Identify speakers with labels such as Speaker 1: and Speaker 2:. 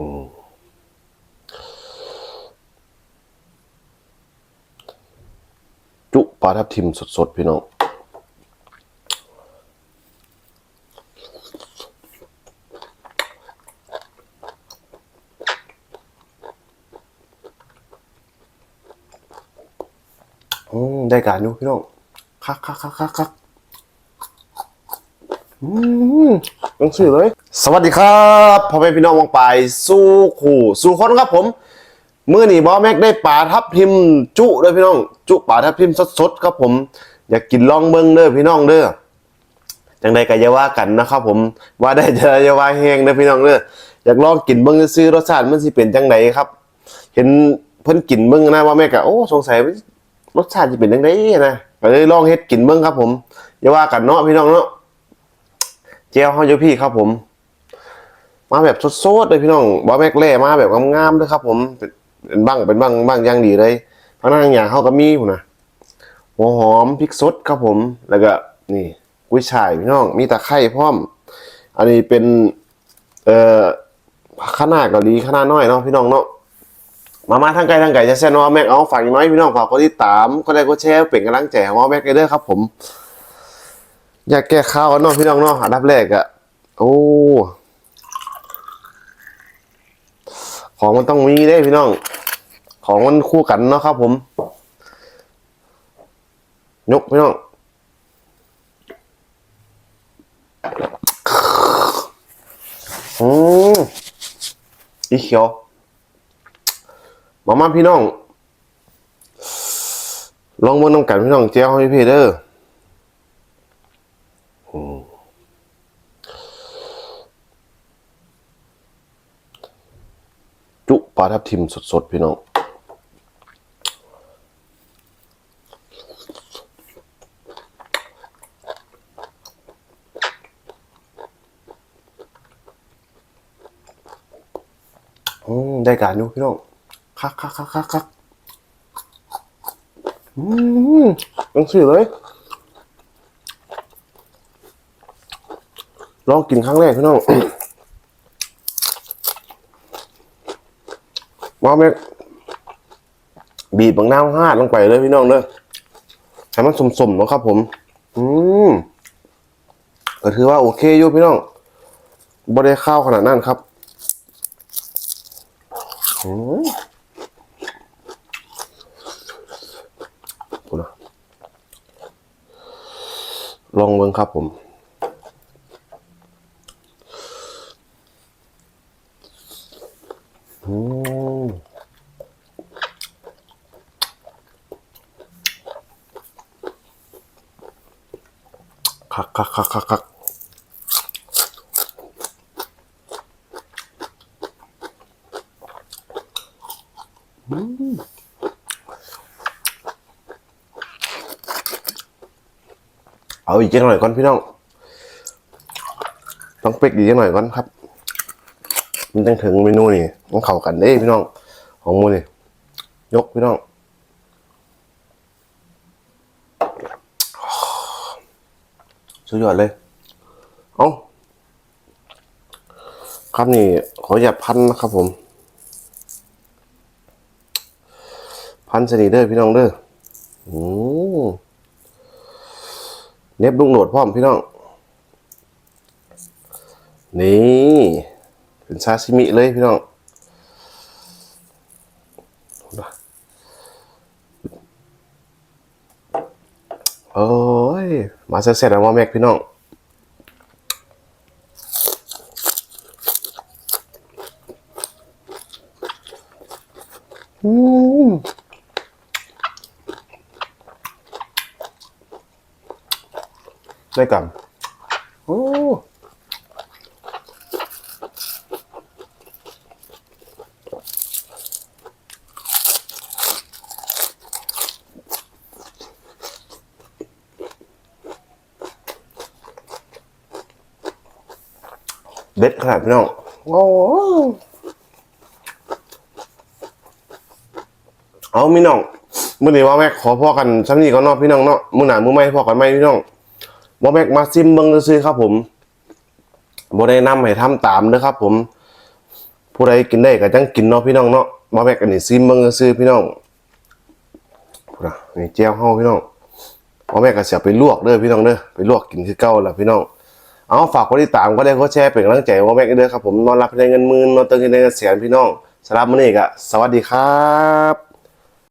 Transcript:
Speaker 1: จุปลาทับทิมสดๆ พี่น้องอืมได้การอยู่พี่น้องคักคักคักคักคักอืมต้องสื่อเลย สวัสดีครับพ่อแม่พี่น้องวงไปสู้ขู่สู้คนครับผมเมื่อนี้บอแม็กได้ปลาทับทิมจุเลยพี่น้อง จุปลาทับทิมสดๆครับผม อยากกินลองเบิ้งเด้อพี่น้องเด้อจังใดก็อย่าว่ากันนะครับผมว่าได้จะอย่าว่าแห้งเด้อพี่น้องเด้ออยากลองกินเบิ้งซื้อรสชาติมันสิเป็นจังไดครับ เห็นเพิ่นกินเบิ้งนะว่าแม่กะโอ้สงสัยรสชาติจะเป็นยังไงนะก็เลยลองเฮ็ดกินเบิ่งครับ ผมอย่าว่ากันเนาะพี่น้องเนาะเจียวเฮาอยู่พี่ครับผม มาแบบสดๆเลยพี่น้องบ่แม่กแล่มาแบบงามๆเลยครับ ผมเป็นบ้างเป็นบ้างบ้างย่างดีเลยทางนั้นอย่างเฮาก็มีพุ่นะหัวหอมพริกสดครับผม แล้วก็นี่กุ้ยช่ายพี่น้องมีตะไคร้พร้อม อันนี้เป็นเอ่อข้าวหน้าเกาหลีข้าวหน้าน้อยเนาะพี่น้องเนาะมามาทางไกลทางไกลจะแซนว่าแม็กเอาฝากอย่างน้อยพี่น้องฝากกดติดตามก็ได้ก็แชร์เป็นกำลังใจของว่าแม็กเด้อครับผม อยากแก้ข้าวเนาะพี่น้องเนาะอันดับแรกอะโอ้ ของมันต้องมีเด้พี่น้อง ของมันคู่กันเนาะครับ ผม ยกพี่น้องอืมอีเขียวมามาพี่น้อง ลองเบิ่งน้ำกันพี่น้องเจ้าให้พี่เด้อ จุปลาทับทิมสดๆ พี่น้อง อืม ได้การอยู่พี่น้อง คักคักคักคักคักอืมต้องสื่อเลย ลองกินครั้งแรกพี่น้อง ว่าแม่บีบบางน้ำห้าลงไปเลยพี่น้องเด้อให้มันสมๆนะครับผม อืมก็ถือว่าโอเคอยู่พี่น้องบ่ได้ข้าวขนาดนั้นครับอืมดูนะลองเบิ่งครับผมอืม คักคักคักคักคักเอาอีกจังหน่อยก่อนพี่น้อง ต้องเป๊กอีกจังหน่อยก่อนครับ มันต้องถึงเมนูนี่ต้องเข้ากันเด้พี่น้อง ของมูนี่ยกพี่น้อง สุดยอดเลย เอาครับนี่ขออย่าพันนะครับผม พันสนีเด้อพี่น้องเด้ออืมเน็บลุงโหนดพร้อมพี่น้อง นี่ เป็นซาซิมิเลยพี่น้อง โอ้ย มาเสร็จแล้วว่าแม็กพี่น้องอืมได้กันโอ้ เด็ดขนาดพี่น้องโอ้เอาพี่น้องมื่อนี้ว่าแม็กขอพ่อกันชั้นนี้ก็นอกพี่น้องเนาะมื่อหนามื่อไม่พ่อกันไหมพี่น้องว่าแม็กมาซิมเบิ้งซื้อครับผมบ่ได้นำให้ทำตามเด้อครับ ผม ผู้ใดกินได้ก็จังกินเนาะพี่น้องเนาะบ่าแม่กอันนี้ซิมเบิ่งซื่อพี่น้องพุ่นน่ะนี่แจ่วเฮาพี่น้องบ่าแม่ก็สิเอาไปลวกเด้อพี่น้องเด้อไปลวกกินคือเก่าล่ะพี่น้อง เอาฝากกดติดตามก็ได้ก็แชร์เป็นกำลังใจว่าแม็กเด้อครับผมนอนรับให้ได้เงินหมื่นนอนเติมให้ได้เงินแสนพี่น้องสำหรับมื้อนี้ก็สวัสดีครับ